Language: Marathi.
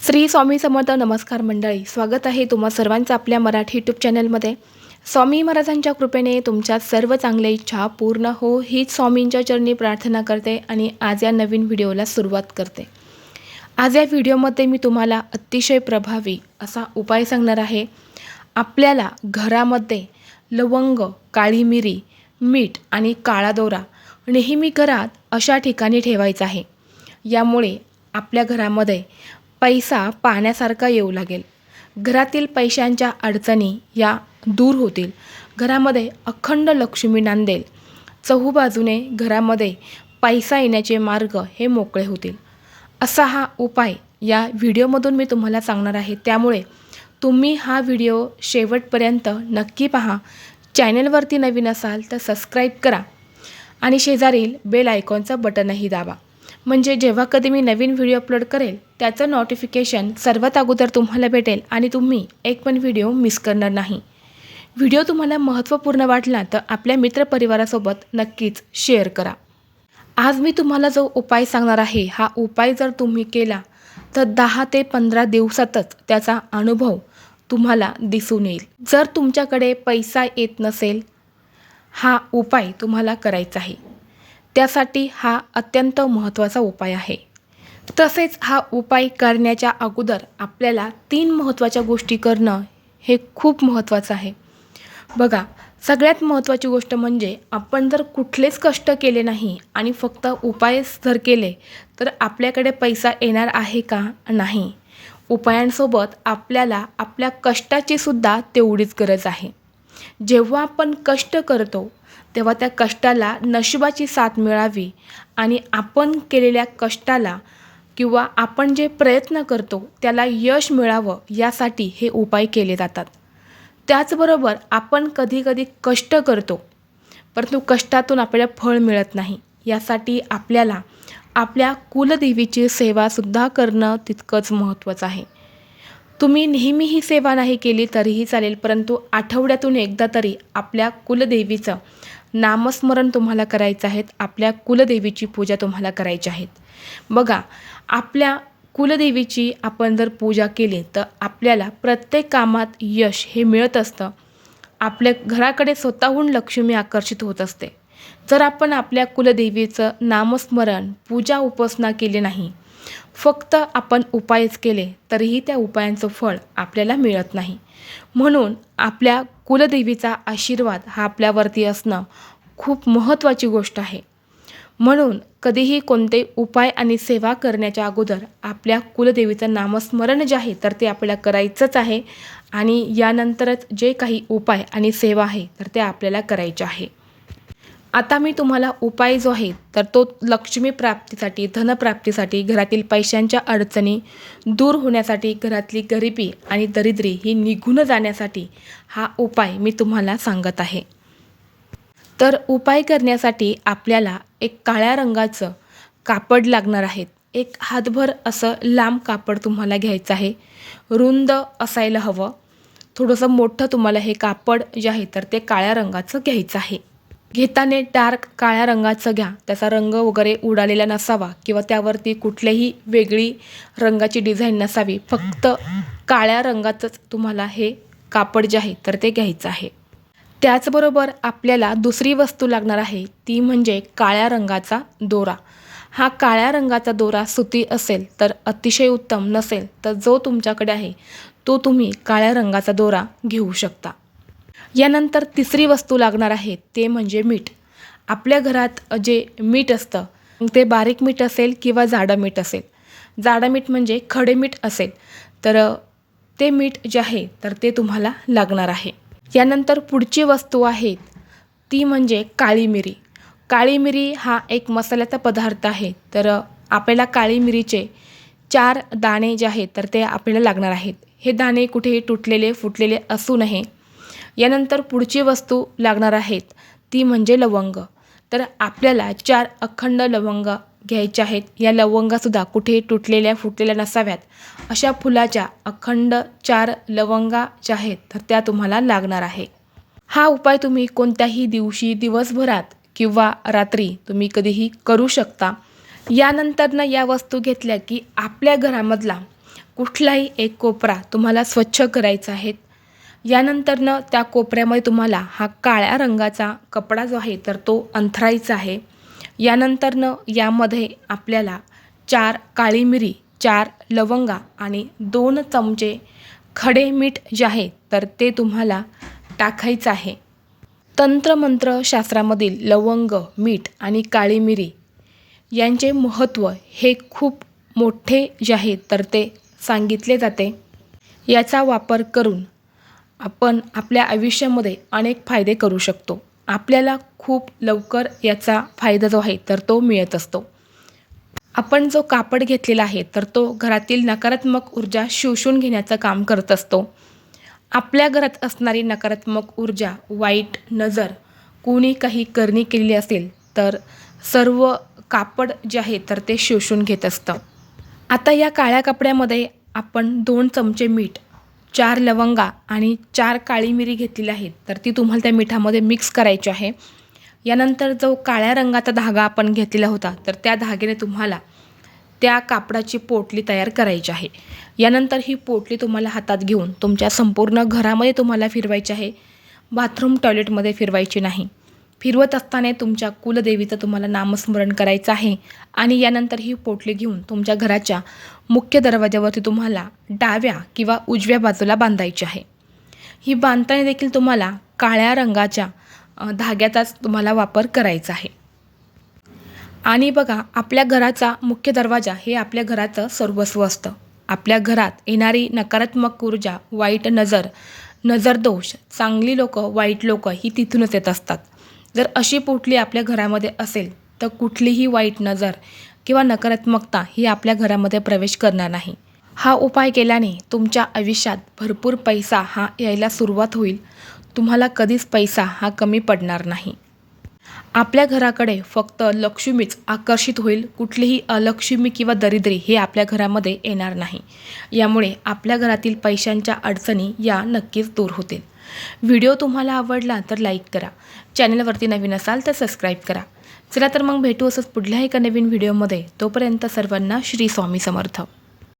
श्री स्वामी समर्थ नमस्कार मंडळी स्वागत आहे तुम्हा सर्वांचं आपल्या मराठी यूट्यूब चॅनलमध्ये स्वामी महाराजांच्या कृपेने तुमच्या सर्व चांगल्या इच्छा पूर्ण हो हीच स्वामींच्या चरणी प्रार्थना करते आणि आज या नवीन व्हिडिओला सुरुवात करते. आज या व्हिडिओमध्ये मी तुम्हाला अतिशय प्रभावी असा उपाय सांगणार आहे. आपल्याला घरामध्ये लवंग काळी मिरी मीठ आणि काळा दोरा नेहमी घरात अशा ठिकाणी ठेवायचा आहे. यामुळे आपल्या घरामध्ये पैसा पाण्यासारखा येऊ लागेल. घरातील पैशांच्या अडचणी या दूर होतील. घरामध्ये अखंड लक्ष्मी नांदेल. चहूबाजूने घरामध्ये पैसा येण्याचे मार्ग हे मोकळे होतील. असा हा उपाय या व्हिडिओमधून मी तुम्हाला सांगणार आहे. त्यामुळे तुम्ही हा व्हिडिओ शेवटपर्यंत नक्की पहा. चॅनलवरती नवीन असाल तर सबस्क्राईब करा आणि शेजारील बेल आयकॉनचं बटनही दाबा. म्हणजे जेव्हा कधी मी नवीन व्हिडिओ अपलोड करेल त्याचं नोटिफिकेशन सर्वात अगोदर तुम्हाला भेटेल आणि तुम्ही एक पण व्हिडिओ मिस करणार नाही. व्हिडिओ तुम्हाला महत्त्वपूर्ण वाटला तर आपल्या मित्रपरिवारासोबत नक्कीच शेअर करा. आज मी तुम्हाला जो उपाय सांगणार आहे हा उपाय जर तुम्ही केला तर दहा ते पंधरा दिवसातच त्याचा अनुभव तुम्हाला दिसून येईल. जर तुमच्याकडे पैसा येत नसेल हा उपाय तुम्हाला करायचा आहे. त्यासाठी हा अत्यंत महत्त्वाचा उपाय आहे. तसेच हा उपाय करण्याच्या अगोदर आपल्याला तीन महत्त्वाच्या गोष्टी करणं हे खूप महत्त्वाचं आहे. बघा सगळ्यात महत्त्वाची गोष्ट म्हणजे आपण जर कुठलेच कष्ट केले नाही आणि फक्त उपायच जर केले तर आपल्याकडे पैसा येणार आहे का? नाही. उपायांसोबत आपल्याला आपल्या कष्टाची सुद्धा तेवढीच गरज आहे. जेव्हा आपण कष्ट करतो तेव्हा त्या कष्टाला नशिबाची साथ मिळावी आणि आपण केलेल्या कष्टाला किंवा आपण जे प्रयत्न करतो त्याला यश मिळावं यासाठी हे उपाय केले जातात. त्याचबरोबर आपण कधीकधी कष्ट करतो परंतु कष्टातून आपल्याला फळ मिळत नाही. यासाठी आपल्याला आपल्या कुलदेवीची सेवासुद्धा करणं तितकंच महत्त्वाचं आहे. तुम्ही नेहमी ही सेवा नाही केली तरीही चालेल परंतु आठवड्यातून एकदा तरी आपल्या कुलदेवीचं नामस्मरण तुम्हाला करायचं आहे आपल्या कुलदेवीची पूजा तुम्हाला करायची आहेत बघा आपल्या कुलदेवीची आपण जर पूजा केली तर आपल्याला प्रत्येक कामात यश हे मिळत असतं. आपल्या घराकडे स्वतःहून लक्ष्मी आकर्षित होत असते. जर आपण आपल्या कुलदेवीचं नामस्मरण पूजा उपासना केली नाही फक्त आपण उपायच केले तरीही त्या उपायांचं फळ आपल्याला मिळत नाही. म्हणून आपल्या कुलदेवीचा आशीर्वाद हा आपल्यावरती असणं खूप महत्त्वाची गोष्ट आहे. म्हणून कधीही कोणते उपाय आणि सेवा करण्याच्या अगोदर आपल्या कुलदेवीचं नामस्मरण जे आहे तर ते आपल्याला करायचंच आहे आणि यानंतरच जे काही उपाय आणि सेवा आहे तर ते आपल्याला करायचे आहे. आता मी तुम्हाला उपाय जो आहे तर तो लक्ष्मी प्राप्तीसाठी धनप्राप्तीसाठी घरातील पैशांच्या अडचणी दूर होण्यासाठी घरातली गरिबी आणि दरिद्री ही निघून जाण्यासाठी हा उपाय मी तुम्हाला सांगत आहे. तर उपाय करण्यासाठी आपल्याला एक काळ्या रंगाचं कापड लागणार आहेत एक हातभर असं लांब कापड तुम्हाला घ्यायचं आहे. रुंद असायला हवं. थोडंसं मोठं तुम्हाला हे कापड जे आहे तर ते काळ्या रंगाचं घ्यायचं आहे. घेताना डार्क काळ्या रंगाचं घ्या. त्याचा रंग वगैरे उडालेला नसावा किंवा त्यावरती कुठल्याही वेगळी रंगाची डिझाईन नसावी. फक्त काळ्या रंगाचंच तुम्हाला हे कापड जे आहे तर ते घ्यायचं आहे. त्याचबरोबर आपल्याला दुसरी वस्तू लागणार आहे ती म्हणजे काळ्या रंगाचा दोरा. हा काळ्या रंगाचा दोरा सुती असेल तर अतिशय उत्तम नसेल तर जो तुमच्याकडे आहे तो तुम्ही काळ्या रंगाचा दोरा घेऊ शकता. यानंतर तिसरी वस्तू लागणार आहे ते म्हणजे मीठ. आपल्या घरात जे मीठ असतं ते बारीक मीठ असेल किंवा जाडं मीठ असेल. जाडं मीठ म्हणजे खडे मीठ असेल तर ते मीठ जे आहे तर ते तुम्हाला लागणार आहे. यानंतर पुढची वस्तू आहे ती म्हणजे काळी मिरी. काळी मिरी हा एक मसाल्याचा पदार्थ आहे तर आपल्याला काळी मिरीचे चार दाणे जे आहेत तर ते आपल्याला लागणार आहेत. हे दाणे कुठेही तुटलेले फुटलेले असू नये. यानंतर पुढची वस्तू लागणार आहेत. ती म्हणजे लवंग. तर आपल्याला चार अखंड लवंग घ्यायच्या आहेत. या लवंगासुद्धा कुठे तुटलेल्या फुटलेल्या नसाव्यात. अशा फुलाच्या अखंड चार लवंगा ज्या आहेत तर त्या तुम्हाला लागणार आहे. हा उपाय तुम्ही कोणत्याही दिवशी दिवसभरात किंवा रात्री तुम्ही कधीही करू शकता. यानंतरनं या वस्तू घेतल्या की आपल्या घरामधला कुठलाही एक कोपरा तुम्हाला स्वच्छ करायचा आहे. यानंतरनं त्या कोपऱ्यामध्ये तुम्हाला हा काळ्या रंगाचा कपडा जो आहे तर तो अंथरायचा आहे. यानंतरनं यामध्ये आपल्याला चार काळी मिरी चार लवंगा आणि दोन चमचे खडे मीठ जे आहे तर ते तुम्हाला टाकायचं आहे. तंत्रमंत्र शास्त्रामधील लवंग मीठ आणि काळी मिरी यांचे महत्त्व हे खूप मोठे जे आहे तर ते सांगितले जाते. याचा वापर करून आपण आपल्या आयुष्यामध्ये अनेक फायदे करू शकतो. आपल्याला खूप लवकर याचा फायदा जो आहे तर तो मिळत असतो. आपण जो कापड घेतलेला आहे तर तो घरातील नकारात्मक ऊर्जा शोषून घेण्याचं काम करत असतो. आपल्या घरात असणारी नकारात्मक ऊर्जा वाईट नजर कोणी काही करणी केलेली असेल तर सर्व कापड जे आहे तर ते शोषून घेत असतं. आता या काळ्या कपड्यामध्ये आपण दोन चमचे मीठ चार लवंगा आणि चार काळी मिरी घेतलेली आहेत. तर ती तुम्हाला त्या मिठामध्ये मिक्स करायची आहे. यानंतर जो काळ्या रंगाचा धागा आपण घेतलेला होता तर त्या धाग्याने तुम्हाला त्या कापडाची पोटली तयार करायची आहे. यानंतर ही पोटली तुम्हाला हातात घेऊन तुमच्या संपूर्ण घरामध्ये तुम्हाला फिरवायची आहे. बाथरूम टॉयलेटमध्ये फिरवायची नाही. फिरवत असताना तुमच्या कुलदेवीचं तुम्हाला नामस्मरण करायचं आहे. आणि यानंतर ही पोटली घेऊन तुमच्या घराच्या मुख्य दरवाज्यावरती तुम्हाला डाव्या किंवा उजव्या बाजूला बांधायची आहे. ही बांधताना देखील तुम्हाला काळ्या रंगाच्या धाग्याचाच तुम्हाला वापर करायचा आहे. आणि बघा आपल्या घराचा मुख्य दरवाजा हे आपल्या घराचं सर्वस्व असतं. आपल्या घरात येणारी नकारात्मक ऊर्जा वाईट नजर नजरदोष चांगली लोकं वाईट लोकं ही तिथूनच येत असतात. जर अशी पोटली आपल्या घरामध्ये असेल तर कुठलीही वाईट नजर किंवा नकारात्मकता ही आपल्या घरामध्ये प्रवेश करणार नाही. हा उपाय केल्याने तुमच्या आयुष्यात भरपूर पैसा हा यायला सुरुवात होईल. तुम्हाला कधीच पैसा हा कमी पडणार नाही. आपल्या घराकडे फक्त लक्ष्मीच आकर्षित होईल. कुठलीही अलक्ष्मी किंवा दरिद्री हे आपल्या घरामध्ये येणार नाही. यामुळे आपल्या घरातील पैशांच्या अडचणी या नक्कीच दूर होतील. व्हिडिओ तुम्हाला आवडला तर लाईक करा. चॅनलवरती नवीन असाल तर सबस्क्राईब करा. चला तर मग भेटू असंच पुढल्या एका नवीन व्हिडिओमध्ये. तोपर्यंत सर्वांना श्री स्वामी समर्थ.